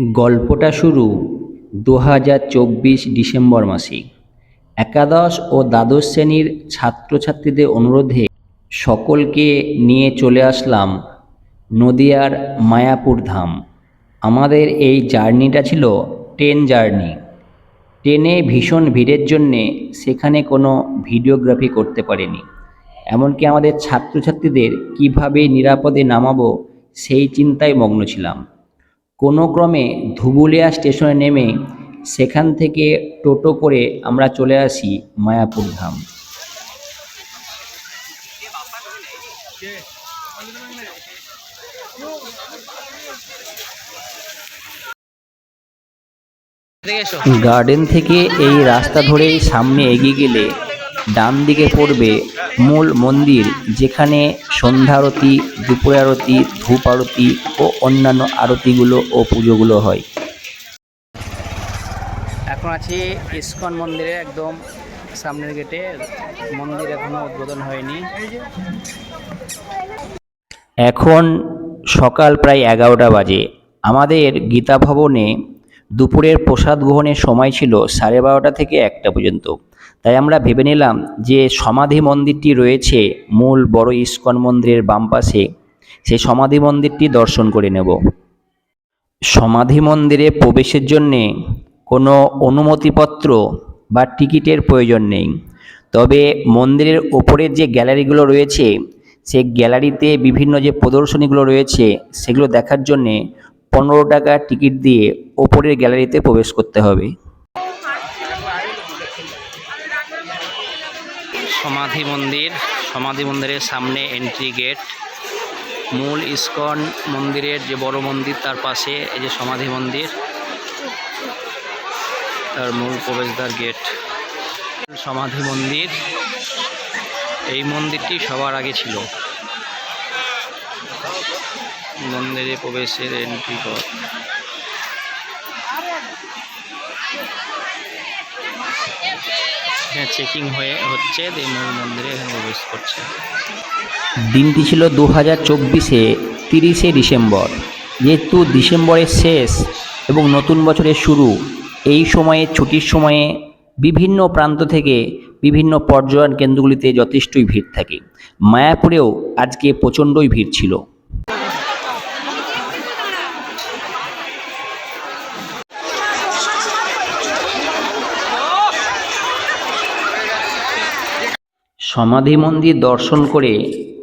গল্পটা শুরু দু হাজার চব্বিশ ডিসেম্বর মাসে। একাদশ ও দ্বাদশ শ্রেণির ছাত্রছাত্রীদের অনুরোধে সকলকে নিয়ে চলে আসলাম নদিয়ার মায়াপুর ধাম। আমাদের এই জার্নিটা ছিল ট্রেন জার্নি। ট্রেনে ভীষণ ভিড়ের জন্যে সেখানে কোনো ভিডিওগ্রাফি করতে পারিনি। এমনকি আমাদের ছাত্রছাত্রীদের কীভাবে নিরাপদে নামাবো সেই চিন্তায় মগ্ন ছিলাম। কোনো ক্রমে ধুবুলিয়া স্টেশনে নেমে সেখান থেকে টোটো করে আমরা চলে আসি মায়াপুর ধাম। গার্ডেন থেকে এই রাস্তা ধরেই সামনে এগিয়ে গেলে ডান দিকে পড়বে মূল মন্দির যেখানে সন্ধ্যা আরতি দুপুর আরতি ধূপ আরতি ও অন্যান্য আরতিগুলো ও পুজোগুলো হয়। এখন আছি ইস্কন মন্দিরে একদম সামনের গেটে। মন্দির এখনও উদ্বোধন হয়নি। এখন সকাল প্রায় এগারোটা বাজে। আমাদের গীতা ভবনে দুপুরের প্রসাদ গ্রহণের সময় ছিল সাড়ে বারোটা থেকে একটা পর্যন্ত। তাই আমরা ভেবে নিলাম যে সমাধি মন্দিরটি রয়েছে মূল বড় ইস্কন মন্দিরের বাম পাশে। সেই সমাধি মন্দিরটি দর্শন করে নেব। সমাধি মন্দিরে প্রবেশের জন্যে কোনো অনুমতিপত্র বা টিকিটের প্রয়োজন নেই। তবে মন্দিরের ওপরের যে গ্যালারিগুলো রয়েছে, সেই গ্যালারিতে বিভিন্ন যে প্রদর্শনীগুলো রয়েছে, সেগুলো দেখার জন্যে পনেরো টাকা টিকিট দিয়ে ওপরের গ্যালারিতে প্রবেশ করতে হবে। সমাধি মন্দির। সমাধি মন্দিরের সামনে এন্ট্রি গেট মূল ইস্কন মন্দিরের যে বড় মন্দির, তার পাশে এই যে সমাধি মন্দির, তার মূল প্রবেশদ্বার গেট সমাধি মন্দির, এই মন্দিরটি সবার আগে ছিল। মন্দিরে প্রবেশের এন্ট্রি পথ চেকিং হয়ে হচ্ছে মূল মন্দিরে এখানে প্রবেশ করছে। দিনটি ছিল দু হাজার চব্বিশে তিরিশে ডিসেম্বর। যেহেতু ডিসেম্বরের শেষ এবং নতুন বছরের শুরু, এই সময়ে, ছুটির সময়ে বিভিন্ন প্রান্ত থেকে বিভিন্ন পর্যটন কেন্দ্রগুলিতে যথেষ্টই ভিড় থাকে। মায়াপুরেও আজকে প্রচণ্ডই ভিড় ছিল। সমাধি মন্দির দর্শন করে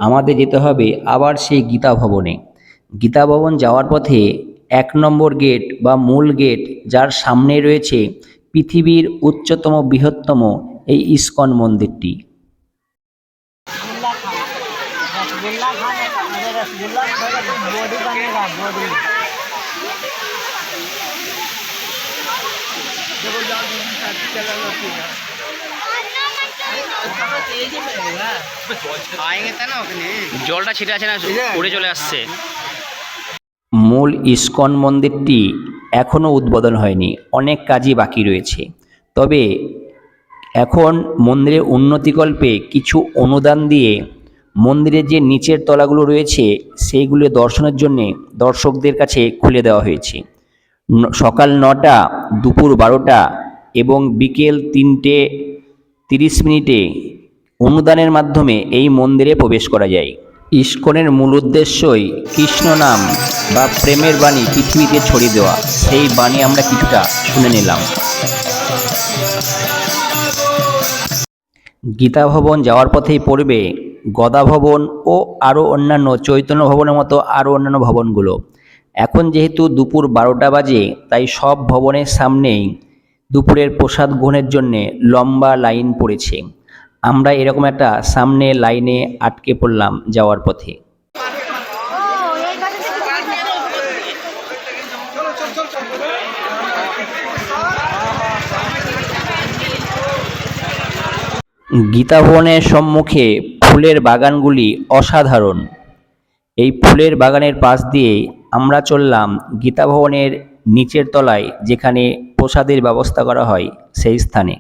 আমাদের যেতে হবে আবার সেই গীতা ভবনে গীতা ভবন যাওয়ার পথে এক নম্বর গেট বা মূল গেট যার সামনে রয়েছে পৃথিবীর উচ্চতম বৃহত্তম এই ইস্কন মন্দিরটি रसगुल्ला खाने अरे জলটা ছিটে আছে না, উড়ে চলে আসছে। মূল ইস্কন মন্দিরটি এখনও উদ্বোধন হয়নি, অনেক কাজই বাকি রয়েছে। তবে এখন মন্দিরের উন্নতিকল্পে কিছু অনুদান দিয়ে মন্দিরের যে নিচের তলাগুলো রয়েছে, সেইগুলো দর্শনের জন্যে দর্শকদের কাছে খুলে দেওয়া হয়েছে। সকাল নটা, দুপুর বারোটা এবং বিকেল তিনটে তিরিশ মিনিটে অনুদানের মাধ্যমে এই মন্দিরে প্রবেশ করা যায়। ইস্কনের মূল উদ্দেশ্যই কৃষ্ণ নাম বা প্রেমের বাণী পৃথিবীতে ছড়িয়ে দেওয়া। সেই বাণী আমরা কিছুটা শুনে নিলাম। গীতা ভবন যাওয়ার পথেই পড়বে গদা ভবন ও আরও অন্যান্য চৈতন্য ভবনের মতো আরও অন্যান্য ভবনগুলো। এখন যেহেতু দুপুর বারোটা বাজে, তাই সব ভবনের সামনেই দুপুরের প্রসাদ গ্রহণের জন্যে লম্বা লাইন পড়েছে। আমরা এরকম একটা সামনে লাইনে আটকে পড়লাম যাওয়ার পথে। গীতা ভবনের সম্মুখে ফুলের বাগানগুলি অসাধারণ। এই ফুলের বাগানের পাশ দিয়ে আমরা চললাম গীতা ভবনের নিচের তলায় যেখানে প্রসাদের ব্যবস্থা করা হয়, সেই স্থানে।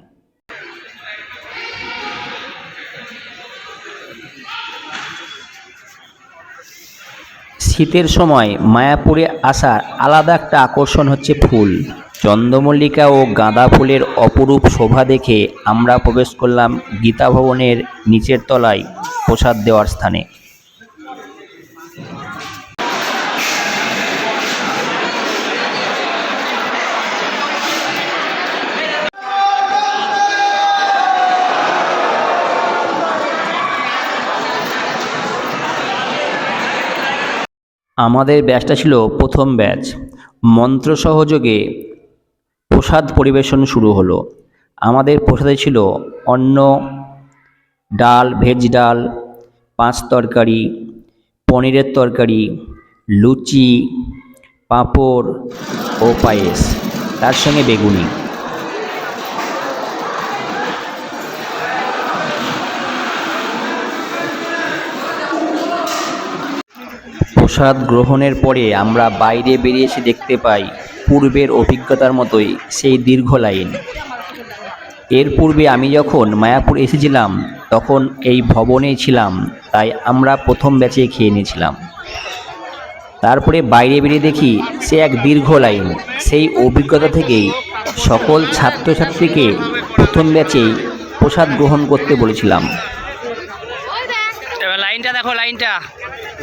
শীতের সময় মায়াপুরে আসার আলাদা একটা আকর্ষণ হচ্ছে ফুল। চন্দ্রমল্লিকা ও গাঁদা ফুলের অপরূপ শোভা দেখে আমরা প্রবেশ করলাম গীতা ভবনের নিচের তলায় প্রসাদ দেওয়ার স্থানে। আমাদের ব্যাচটা ছিল প্রথম ব্যাচ। মন্ত্র সহযোগে প্রসাদ পরিবেশন শুরু হলো। আমাদের প্রসাদে ছিল অন্ন, ডাল, ভেজ ডাল, পাঁচ তরকারি, পনিরের তরকারি, লুচি, পাঁপড় ও পায়েস, তার সঙ্গে বেগুনি। প্রসাদ গ্রহণের পরে আমরা বাইরে বেরিয়ে এসে দেখতে পাই পূর্বের অভিজ্ঞতার মতোই সেই দীর্ঘ লাইন। এর পূর্বে আমি যখন মায়াপুর এসেছিলাম, তখন এই ভবনেই ছিলাম, তাই আমরা প্রথম ব্যাচে খেয়ে নিয়েছিলাম। তারপরে বাইরে বেরিয়ে দেখি সে এক দীর্ঘ লাইন, সেই অভিজ্ঞতা থেকেই সকল ছাত্রছাত্রীকে প্রথম ব্যাচেই প্রসাদ গ্রহণ করতে বলেছিলাম। লাইনটা দেখো লাইনটা।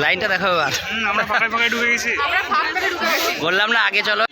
লাইনটা দেখো এবার। আমরা ফাঁকায় ফাঁকায় ঢুকে গেছি। বললাম না আগে চলো।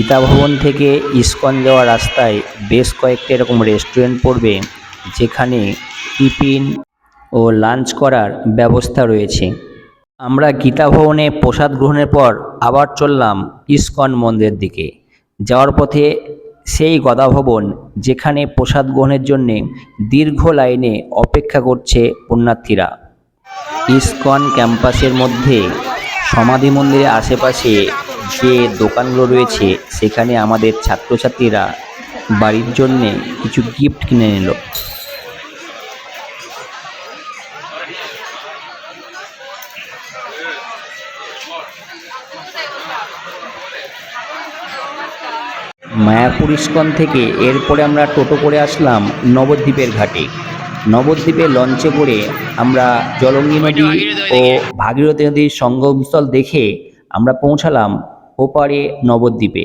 গীতা ভবন থেকে ইস্কন যাওয়ার রাস্তায় বেশ কয়েকটি এরকম রেস্টুরেন্ট পড়বে, যেখানে টিফিন ও লাঞ্চ করার ব্যবস্থা রয়েছে। আমরা গীতা ভবনে প্রসাদ গ্রহণের পর আবার চললাম ইস্কন মন্দিরের দিকে। যাওয়ার পথে সেই গদা ভবন যেখানে প্রসাদ গ্রহণের জন্যে দীর্ঘ লাইনে অপেক্ষা করছে পুণ্যার্থীরা। ইস্কন ক্যাম্পাসের মধ্যে সমাধি মন্দিরের আশেপাশে যে দোকানগুলো রয়েছে, সেখানে আমাদের ছাত্রছাত্রীরা বাড়ির জন্যে কিছু গিফট কিনে নিল। মায়াপুর ইস্কন থেকে এরপরে আমরা টোটো করে আসলাম নবদ্বীপের ঘাটে। নবদ্বীপে লঞ্চে করে আমরা জলঙ্গি নদী ও ভাগীরথী নদীর সঙ্গমস্থল দেখে আমরা পৌঁছালাম ওপারে নবদ্বীপে।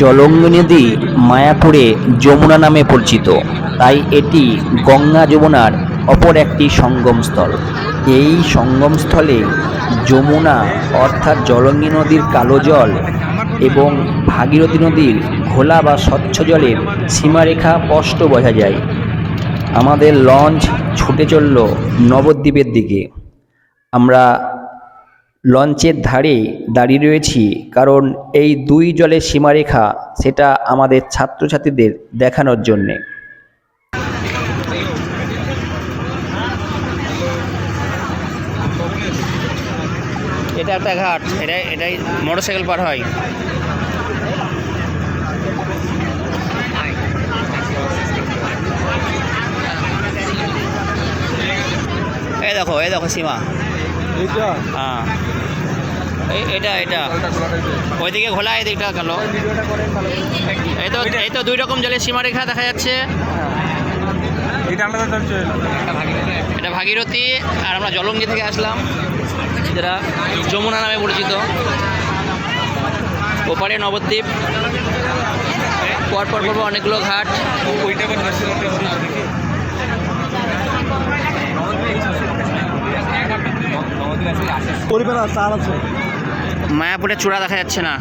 জলঙ্গি নদী মায়াপুরে যমুনা নামে পরিচিত। তাই এটি গঙ্গা যমুনার অপর একটি সঙ্গমস্থল। এই সঙ্গমস্থলে যমুনা অর্থাৎ জলঙ্গি নদীর কালো জল এবং ভাগীরথী নদীর ঘোলা বা স্বচ্ছ জলের সীমারেখা স্পষ্ট বোঝা যায়। আমাদের লঞ্চ ছুটে চলল নবদ্বীপের দিকে। আমরা লঞ্চের ধারে দাঁড়িয়ে রয়েছি, কারণ এই দুই জলের সীমারেখা সেটা আমাদের ছাত্রছাত্রীদের দেখানোর জন্যে। এটা একটা ঘাট এটাই এটাই মোটর সাইকেল পার হয়। এই দেখো এই দেখো সীমা। হ্যাঁ। এটা এটা। ওইদিকে ঘোলা এদিকটা কালো এই তো এই তো দুই রকম জলের সীমারেখা দেখা যাচ্ছে। এটা ভাগীরথী আর আমরা জলঙ্গি থেকে আসলাম যেটা যমুনা নামে পরিচিত। ওপারে নবদ্বীপ। পরপর পরপর অনেকগুলো ঘাট। ওইটা আবার নার্সিংহোমে হবে নাকি মায়াপুরের চূড়া দেখা যাচ্ছে না।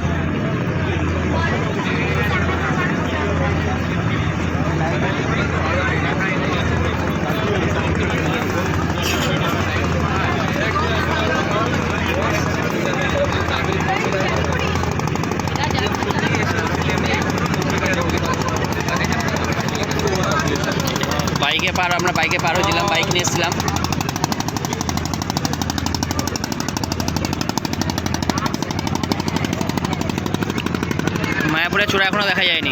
বাইকে পার আমরা বাইকে পার হয়েছিলাম বাইক নিয়ে এসেছিলাম মায়াপুরের চূড়া এখনও দেখা যায়নি।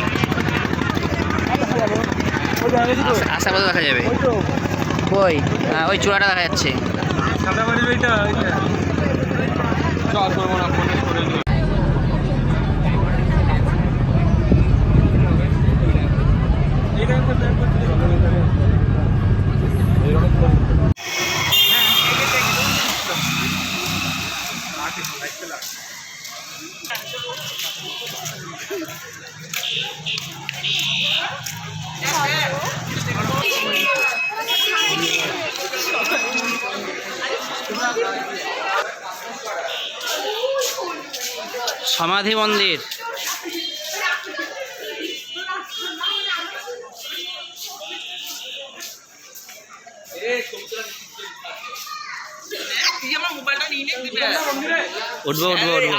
আশা- আশা দেখা যাবে। হ্যাঁ ওই চূড়াটা দেখা যাচ্ছে। সাদা বাড়ির ওইটা চল করব আমার মোবাইলটা নিয়ে নিয়ে দিবে। উঠবো উঠবো। উঠবো উঠবো